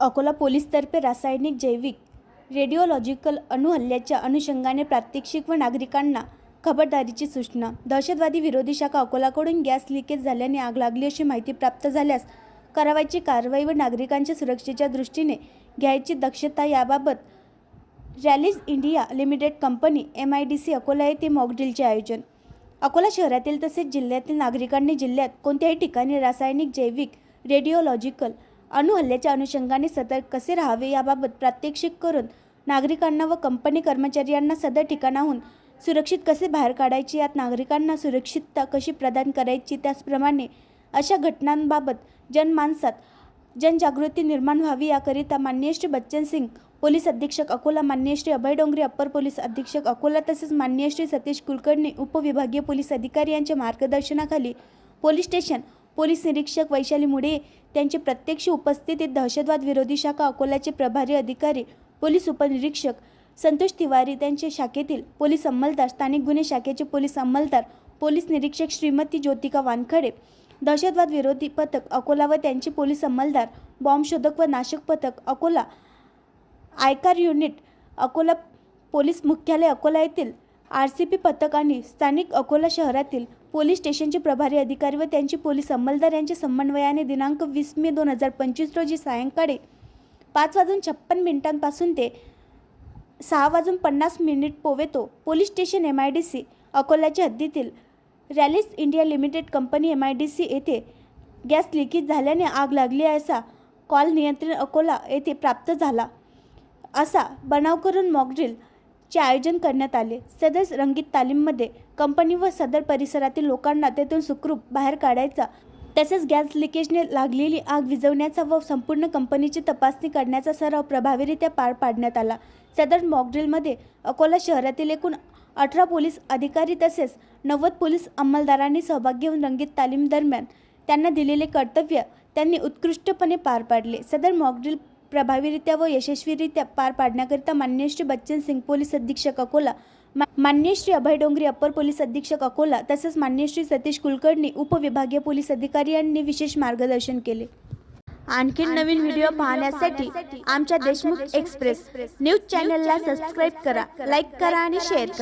अकोला पोलीसतर्फे रासायनिक जैविक रेडिओलॉजिकल अणुहल्ल्याच्या अनुषंगाने प्रात्यक्षिक व नागरिकांना खबरदारीची सूचना. दहशतवादी विरोधी शाखा अकोलाकडून गॅस लिकेज झाल्याने आग लागली अशी माहिती प्राप्त झाल्यास करावयाची कारवाई व नागरिकांच्या सुरक्षेच्या दृष्टीने घ्यायची दक्षता याबाबत Rallis India limited company M I D C Akola येथे मॉकड्रिलचे आयोजन. अकोला शहरातील तसेच जिल्ह्यातील नागरिकांनी जिल्ह्यात कोणत्याही ठिकाणी रासायनिक जैविक रेडिओलॉजिकल अणुहल्ल्याच्या अनुषंगाने सतर्क कसे राहावे याबाबत प्रात्यक्षिक करून नागरिकांना व कंपनी कर्मचाऱ्यांना सदर ठिकाणाहून सुरक्षित कसे बाहेर काढायचे यात नागरिकांना सुरक्षितता कशी प्रदान करायची त्याचप्रमाणे अशा घटनांबाबत जनमानसात जनजागृती निर्माण व्हावी याकरिता माननीय श्री बच्चन सिंग पोलीस अधीक्षक अकोला माननीय श्री अभय डोंगरे अप्पर पोलीस अधीक्षक अकोला तसेच माननीय श्री सतीश कुलकर्णी उपविभागीय पोलीस अधिकारी यांच्या मार्गदर्शनाखाली पोलीस स्टेशन पोलीस निरीक्षक वैशाली मुडे त्यांची प्रत्यक्ष उपस्थितीत दहशतवाद विरोधी शाखा अकोल्याचे प्रभारी अधिकारी पोलीस उपनिरीक्षक संतोष तिवारी त्यांचे शाखेतील पोलीस अंमलदार स्थानिक गुन्हे शाखेचे पोलीस अंमलदार पोलीस निरीक्षक श्रीमती ज्योतिका वानखडे दहशतवाद विरोधी पथक अकोला व त्यांचे पोलीस अंमलदार बॉम्ब शोधक व नाशक पथक अकोला आयकार युनिट अकोला पोलीस मुख्यालय अकोला येथील आर सी पी पथक आणि स्थानिक अकोला शहरातील पोलीस स्टेशनचे प्रभारी अधिकारी व त्यांचे पोलीस अंमलदार यांच्या समन्वयाने दिनांक वीस मे दोन हजार पंचवीस रोजी सायंकाळी पाच वाजून छप्पन मिनिटांपासून ते सहा वाजून पन्नास minute पोवेतो police station M I D C अकोल्याच्या हद्दीतील Rallis India limited company M I D C येथे गॅस लिकेज झाल्याने आग लागली आहे असा कॉल नियंत्रण अकोला येथे प्राप्त झाला असा बनाव करून मॉकड्रिल चे आयोजन करण्यात आले. सदर रंगीत तालीममध्ये कंपनी व सदर परिसरातील लोकांना तेथून सुखरूप बाहेर काढायचा तसेच गॅस लिकेजने लागलेली आग विझवण्याचा व संपूर्ण कंपनीची तपासणी करण्याचा सराव प्रभावीरित्या पार पाडण्यात आला. सदर मॉकड्रिलमध्ये अकोला शहरातील एकूण अठरा पोलीस अधिकारी तसेच नव्वद पोलीस अंमलदारांनी सहभाग घेऊन रंगीत तालीम दरम्यान त्यांना दिलेले कर्तव्य त्यांनी उत्कृष्टपणे पार पाडले. सदर मॉकड्रिल प्रभावीरित्या व यशस्वीरित्या पार पाडण्याकरिता मान्य श्री बच्चन सिंग पोलीस अधीक्षक अकोला मा- मान्य श्री अभय डोंगरे अप्पर पोलीस अधीक्षक अकोला तसेच मान्य श्री सतीश कुलकर्णी उपविभागीय पोलीस अधिकारी यांनी विशेष मार्गदर्शन केले. आणखी नवीन व्हिडिओ पाहण्यासाठी आमच्या देशमुख एक्सप्रेस न्यूज चॅनलला सबस्क्राईब करा लाईक करा आणि शेअर करा.